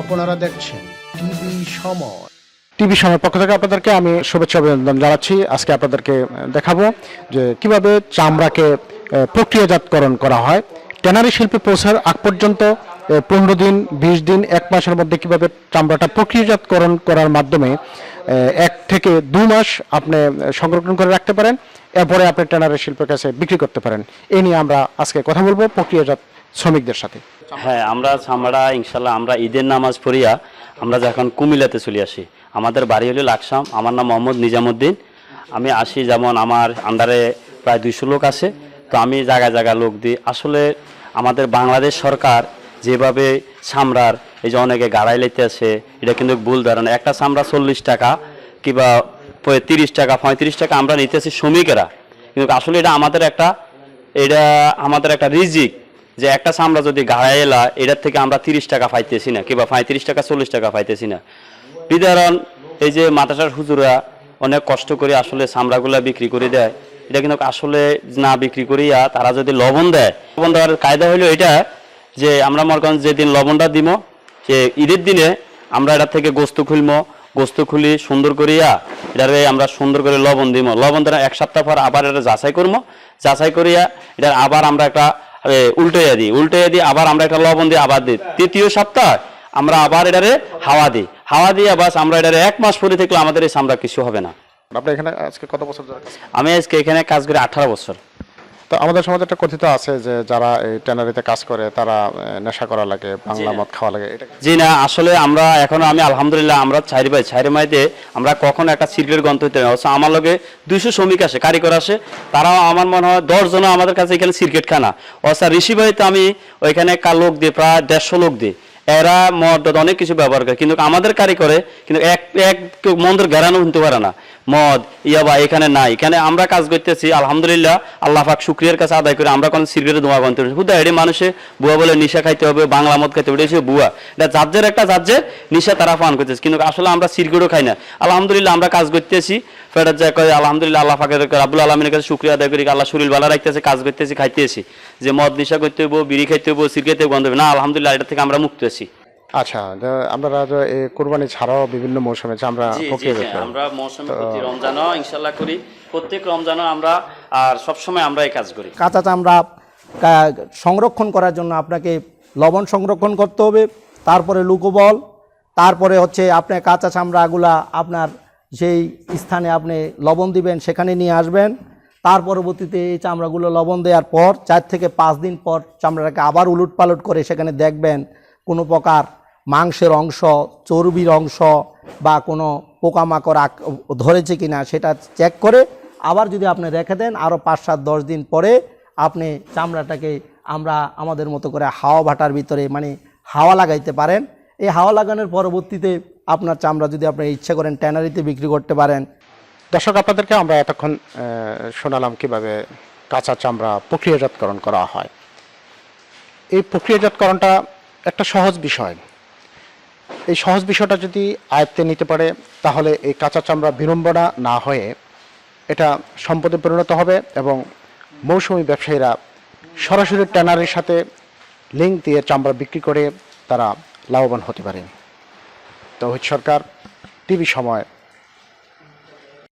আপনারা দেখছেন টিভি সময়। টিভি সময়ের পক্ষ থেকে আপনাদেরকে আমি শুভেচ্ছা অভিনন্দন জানাচ্ছি। আজকে আপনাদেরকে দেখাবো যে কীভাবে চামড়াকে প্রক্রিয়াজাতকরণ করা হয়। ট্যানারি শিল্পে পৌঁছার আগ পর্যন্ত পনেরো দিন, বিশ দিন, এক মাসের মধ্যে কীভাবে চামড়াটা প্রক্রিয়াজাতকরণ করার মাধ্যমে এক থেকে দু মাস আপনি সংরক্ষণ করে রাখতে পারেন, এরপরে আপনি ট্যানারি শিল্পের কাছে বিক্রি করতে পারেন। এই নিয়ে আমরা আজকে কথা বলব প্রক্রিয়াজাত শ্রমিকদের সাথে। হ্যাঁ আমরা আমরা ইনশাল্লাহ আমরা ঈদের নামাজ পড়িয়া আমরা যখন কুমিল্লাতে চলে আসি, আমাদের বাড়ি হলো লাকসাম, আমার নাম মোহাম্মদ নিজামুদ্দিন। আমি আসি যেমন আমার আন্ডারে প্রায় দুইশো লোক আছে, তো আমি জায়গায় জায়গায় লোক দিই। আসলে আমাদের বাংলাদেশ সরকার যেভাবে সামরার এই যে অনেকে গাড়াই লেতে আছে এটা কিন্তু ভুল ধারণা। একটা সামরা চল্লিশ টাকা কিংবা তিরিশ টাকা, পঁয়ত্রিশ টাকা আমরা নিতেছি শ্রমিকেরা। কিন্তু আসলে এটা আমাদের একটা এটা আমাদের একটা রিজিক। যে একটা চামড়া যদি গাড়ায় এলা, এটার থেকে আমরা তিরিশ টাকা পাইতেছি না, কিংবা পঁয়ত্রিশ টাকা, চল্লিশ টাকা পাইতেছি না। বিদারণ, এই যে মাতাটার হুজুরা অনেক কষ্ট করে আসলে চামড়াগুলা বিক্রি করে দেয়, এটা কিন্তু আসলে না বিক্রি করিয়া তারা যদি লবণ দেয়, লবণ দেওয়ার কায়দা হলো এটা যে আমরা মনে করেন যেদিন লবণটা দিব যে ঈদের দিনে আমরা এটা থেকে গোস্ত খুলবো গোস্ত খুলি সুন্দর করিয়া এটারে আমরা সুন্দর করে লবণ দিব লবণ দেওয়ার এক সপ্তাহ পর আবার এটা যাচাই করব যাচাই করিয়া এটার আবার আমরা একটা উল্টাইয়া দিই। উল্টাইয়া দিই আবার আমরা একটা লবণ দিই আবার দিই। তৃতীয় সপ্তাহ আমরা আবার এটারে হাওয়া দিই। হাওয়া দিয়ে বাস আমরা এটারে এক মাস পরে থাকলে আমাদের এই চামড়া কিছু হবে না। আপনি এখানে আজকে কত বছর? আমি আজকে এখানে কাজ করি আঠারো বছর। তো আমাদের সমাজে একটা কথিত আছে যে যারা এই ট্যানারিতে কাজ করে তারা নেশা করা লাগে বাংলা মদ খাওয়া লাগে এটা জি না আসলে আমরা এখন আমি আলহামদুলিল্লাহ আমরা ছাইরি ভাই ছাইরি মাইতে আমরা কখনো একটা সিগারেট গন্ত হইতে অবশ্য আমার লগে দুইশো শ্রমিক আসে কারিগর আসে তারাও আমার মনে হয় দশ জন আমাদের কাছে এখানে সিগারেট খানা অবশ্য ঋষি ভাইতে আমি ওইখানে একটা লোক দিই প্রায় দেড়শো লোক দিই এরা মদ অনেক কিছু ব্যবহার করে। কিন্তু আমাদের কারিগরে কিন্তু এক এক মন্দির ঘেরানো হতে পারে না। মদ, ইয়াবা এখানে নাই। এখানে আমরা কাজ করতেছি, আলহামদুলিল্লাহ, আল্লাহ পাক শুক্রিয়ার কাছে আদায় করে আমরা কোন সিগারেট ধোঁয়া গন্ত হুদা এটি মানুষে বুয়া বলে নিশা খাইতে হবে, বাংলা মদ খাইতে হবে এটা বুয়া। এটা যাজ্যের একটা যাজ্যের নিশা তারা পান করতেছে। কিন্তু আসলে আমরা সিগারেটও খাই না। আলহামদুলিল্লাহ, আমরা কাজ করতেছি ফেরত যায় কয় আলহামদুলিল্লাহ আল্লাহ ফাঁকের আব্দুল আলমিনের কাছে শুক্রিয়া আদায় করি আল্লাহ শরীর ভালো রাখতেছে কাজ করতেছি খাইতেছি। যে মদ নিশা করতে হইব বিড়ি খাইতে হইব সিগারেট বন্ধ হবে না আলহামদুলিল্লাহ এটা থেকে আমরা মুক্ত আছি। আচ্ছা আমরা এই কোরবানি ছাড়াও বিভিন্ন মৌসুমে যে আমরা আমরা মৌসুমী প্রতি রমজানও ইনশাল্লাহ করি প্রত্যেক রমজানও আমরা আর সবসময় আমরা এই কাজ করি। কাঁচা চামড়া সংরক্ষণ করার জন্য আপনাকে লবণ সংরক্ষণ করতে হবে তারপরে লুকোবল তারপরে হচ্ছে আপনার কাঁচা চামড়াগুলা আপনার যেই স্থানে আপনি লবণ দিবেন, সেখানে নিয়ে আসবেন। তার পরবর্তীতে এই চামড়াগুলো লবণ দেওয়ার পর চার থেকে পাঁচ দিন পর চামড়াটাকে আবার উলুট পালট করে সেখানে দেখবেন কোনো প্রকার মাংসের অংশ, চর্বির অংশ বা কোনো পোকামাকড় ধরেছে কি না সেটা চেক করে আবার যদি আপনি রেখে দেন, আরও পাঁচ সাত দশ দিন পরে আপনি চামড়াটাকে আমরা আমাদের মতো করে হাওয়া ভাটার ভিতরে মানে হাওয়া লাগাইতে পারেন। এই হাওয়া লাগানোর পরবর্তীতে আপনার চামড়া যদি আপনি ইচ্ছা করেন ট্যানারিতে বিক্রি করতে পারেন। দর্শক, আপনাদেরকে আমরা এতক্ষণ শোনালাম কীভাবে কাঁচা চামড়া প্রক্রিয়াজাতকরণ করা হয়। এই প্রক্রিয়াজাতকরণটা একটা সহজ বিষয়। এই সহজ বিষয়টা যদি আয়ত্তে নিতে পারে, তাহলে এই কাঁচা চামড়া বিড়ম্বনা না হয়ে এটা সম্পদে পরিণত হবে এবং মৌসুমি ব্যবসায়ীরা সরাসরি ট্যানারির সাথে লিঙ্ক দিয়ে চামড়া বিক্রি করে তারা লাভবান হতে পারে। তৌহিদ সরকার টিভি সময়।